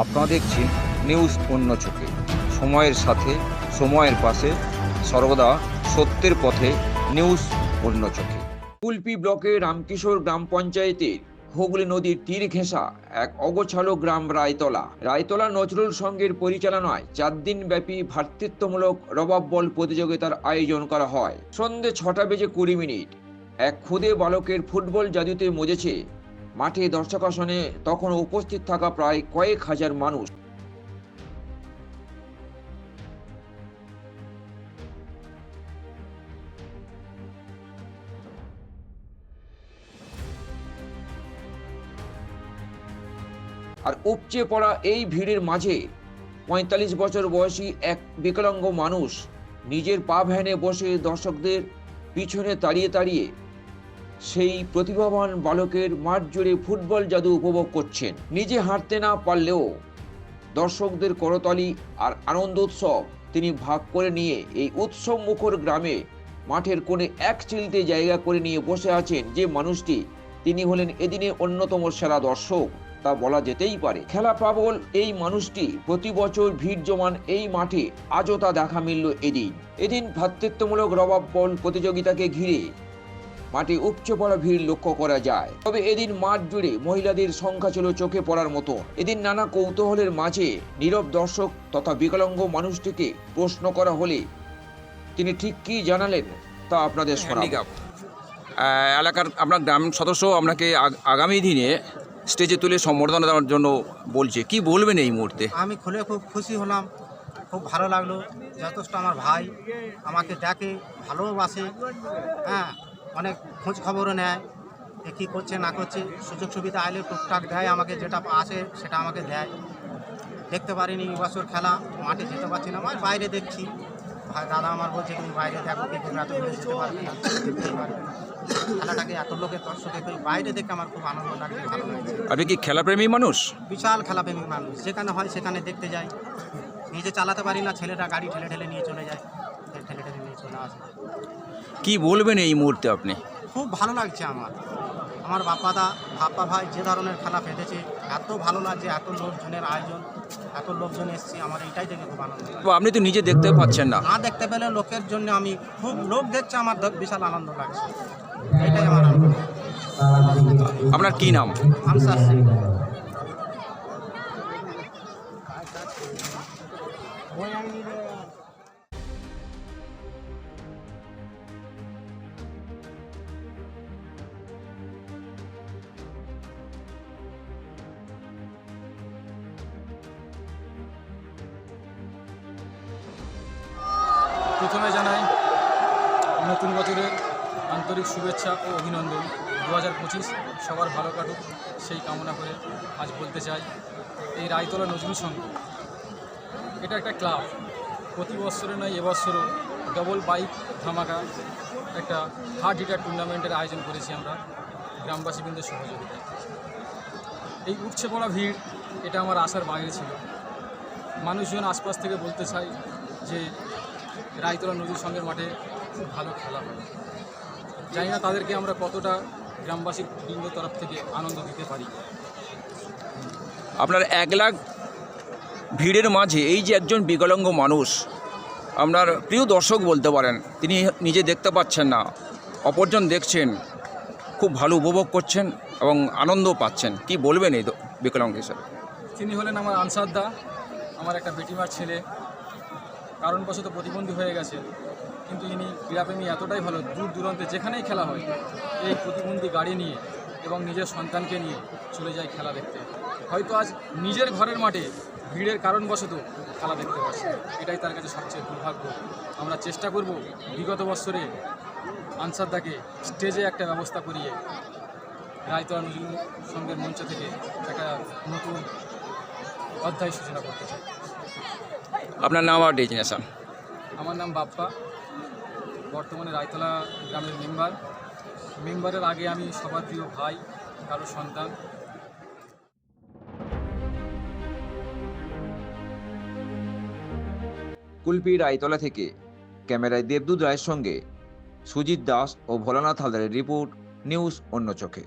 আপনারা দেখছেন নিউজ অন্য চোখে। সময়ের সাথে, সময়ের পাশে, সর্বদা সত্যের পথে নিউজ অন্য চোখে। কুলপি ব্লকের রামকিশোর গ্রাম পঞ্চায়েতের হুগলি নদীর তীর ঘেঁষা এক অগোছালো গ্রাম রায়তলা। রায়তলা নজরুল সংঘের পরিচালনায় চার দিন ব্যাপী ভ্রাতৃত্বমূলক রবাব বল প্রতিযোগিতার আয়োজন করা হয়। সন্ধে ছটা বেজে কুড়ি মিনিট। এক খুদে বালকের ফুটবল জাদুতে মজেছে মাঠে দর্শক আসনে তখন উপস্থিত থাকা প্রায় কয়েক হাজার মানুষ। আর উপচে পড়া এই ভিড়ের মাঝে পঁয়তাল্লিশ বছর বয়সী এক বিকলাঙ্গ মানুষ নিজের পা ভ্যানে বসে দর্শকদের পিছনে তাড়িয়ে তাড়িয়ে সেই প্রতিভাবান বালকের মাঠ জুড়ে ফুটবল জাদু উপভোগ করছেন। নিজে হাঁটতে না পারলেও দর্শকদের করতালি আর আনন্দ উৎসব তিনি ভাগ করে নিয়ে এই উৎসব মুখর গ্রামে মাঠের কোণে এক চিলতে জায়গা করে নিয়ে বসে আছেন যে মানুষটি, তিনি হলেন এদিনে অন্যতম সেরা দর্শক। তা বলা যেতেই পারে। খেলা পাগল এই মানুষটি প্রতি বছর ভিড় জমান এই মাঠে আজও তা দেখা মিলল এদিন। এদিন ভ্রাতৃত্বমূলক রবাব বল প্রতিযোগিতাকে ঘিরে মাঠে উপচে পড়া ভিড় লক্ষ্য করা যায়। তবে এদিন মাঠ জুড়ে মহিলাদের সংখ্যা ছিল চোখে পড়ার মতো। এদিন নানা কৌতূহলের মাঝে নীরব দর্শক তথা বিকলাঙ্গ মানুষটিকে প্রশ্ন করা হলে তিনি ঠিক কি জানালেন তা আপনাদের শোনাব। হ্যান্ডিক্যাপ এলাকার আপনার গ্রাম সদস্য আপনাকে আগামী দিনে স্টেজে তুলে সম্বর্ধনা দেওয়ার জন্য বলছে। কি বলবেন এই মুহূর্তে? আমি খুলে খুব খুশি হলাম। খুব ভালো লাগল। যথেষ্ট আমার ভাই আমাকে দেখে ভালোবাসে। হ্যাঁ অনেক খোঁজ খবরও নেয় কী করছে না করছে। সুযোগ সুবিধা আইলে টুকটাক দেয় আমাকে যেটা আসে সেটা আমাকে দেয়। দেখতে পারিনি এই বছর খেলা মাঠে যেতে পারছি না। আমার বাইরে দেখছি। ভাই দাদা আমার বলছে তুমি বাইরে দেখো কি তোমরা তো যেতে পারবে না। দেখতেই পারবে। না খেলাটাকে এত লোকের দর্শকে তুই বাইরে দেখে আমার খুব আনন্দ লাগে ভালো লাগছে আপনি কি খেলাপ্রেমী মানুষ? বিশাল খেলাপ্রেমী মানুষ। যেখানে হয় সেখানে দেখতে যাই। নিজে চালাতে পারি না ছেলেটা গাড়ি ঠেলে ঠেলে নিয়ে চলে যায় ঠেলে ঠেলে নিয়ে চলে আসে কি বলবেন এই মুহূর্তে আপনি? খুব ভালো লাগছে আমার। আমার বাপ্পাদা বাপ্পা ভাই যে ধরনের খেলা পেতেছে এত ভালো লাগছে এত লোকজনের আয়োজন এত লোকজন এসছে আমার এটাই দেখে খুব আনন্দ। আপনি তো নিজে দেখতে পাচ্ছেন না। না দেখতে পেলে লোকের জন্য আমি খুব লোক দেখছে আমার বিশাল আনন্দ লাগছে। এটাই আমার আনন্দ। আপনার কি নাম? সিং প্রথমে জানাই নতুন বছরের আন্তরিক শুভেচ্ছা ও অভিনন্দন। দু হাজার পঁচিশ সবার ভালো কাটুক, সেই কামনা করে আজ বলতে চাই এই রায়তলা নজরুল সংঘ। এটা একটা ক্লাব। প্রতি বছরে নয়, এবছরও ডবল বাইক ধামাকা একটা হার্ড হিটার টুর্নামেন্টের আয়োজন করেছি আমরা গ্রামবাসীবৃন্দের সহযোগিতায়। এই উঠছে পড়া ভিড়, এটা আমার আশার বাইরে ছিল। মানুষজন আশপাশ থেকে বলতে চাই যে রায়তলা নদীর সঙ্গের মাঠে খুব ভালো খেলা হয়। জানি না তাদেরকে আমরা কতটা গ্রামবাসীর বৃন্দ তরফ থেকে আনন্দ দিতে পারি। আপনার এক লাখ ভিড়ের মাঝে এই যে একজন বিকলাঙ্গ মানুষ আপনার প্রিয় দর্শক বলতে পারেন তিনি নিজে দেখতে পাচ্ছেন না অপরজন দেখছেন খুব ভালো উপভোগ করছেন এবং আনন্দ পাচ্ছেন। কি বলবেন এই বিকলাঙ্গ হিসাবে? তিনি হলেন আমার আনসার দা আমার একটা বেটিমার ছেলে। কারণবশত প্রতিবন্ধী হয়ে গেছে। কিন্তু ইনি ক্রীড়াপ্রেমী এতটাই ভালো, দূর দূরান্তে যেখানেই খেলা হয়, এই প্রতিবন্ধী গাড়ি নিয়ে এবং নিজের সন্তানকে নিয়ে চলে যায় খেলা দেখতে। হয়তো আজ নিজের ঘরের মাঠে ভিড়ের কারণবশত খেলা দেখতে পাচ্ছে। এটাই তার কাছে সবচেয়ে দুর্ভাগ্য। আমরা চেষ্টা করব বিগত বছরে আনসারদাকে স্টেজে একটা ব্যবস্থা করিয়ে রায়তলা নজরুল সঙ্গের মঞ্চ থেকে একটা নতুন অধ্যায় সূচনা করতে চাই। আপনার নাম আর ডেজিনেশন? আমার নাম বাপ্পা। বর্তমানে রায়তলা গ্রামের মেম্বার। মেম্বারের আগে আমি সবার প্রিয় ভাই কারও সন্তান। কুলপি রায়তলা থেকে ক্যামেরায় দেবদূত রায়ের সঙ্গে সুজিত দাস ও ভোলানাথ হালদারের রিপোর্ট নিউজ অন্য চোখে।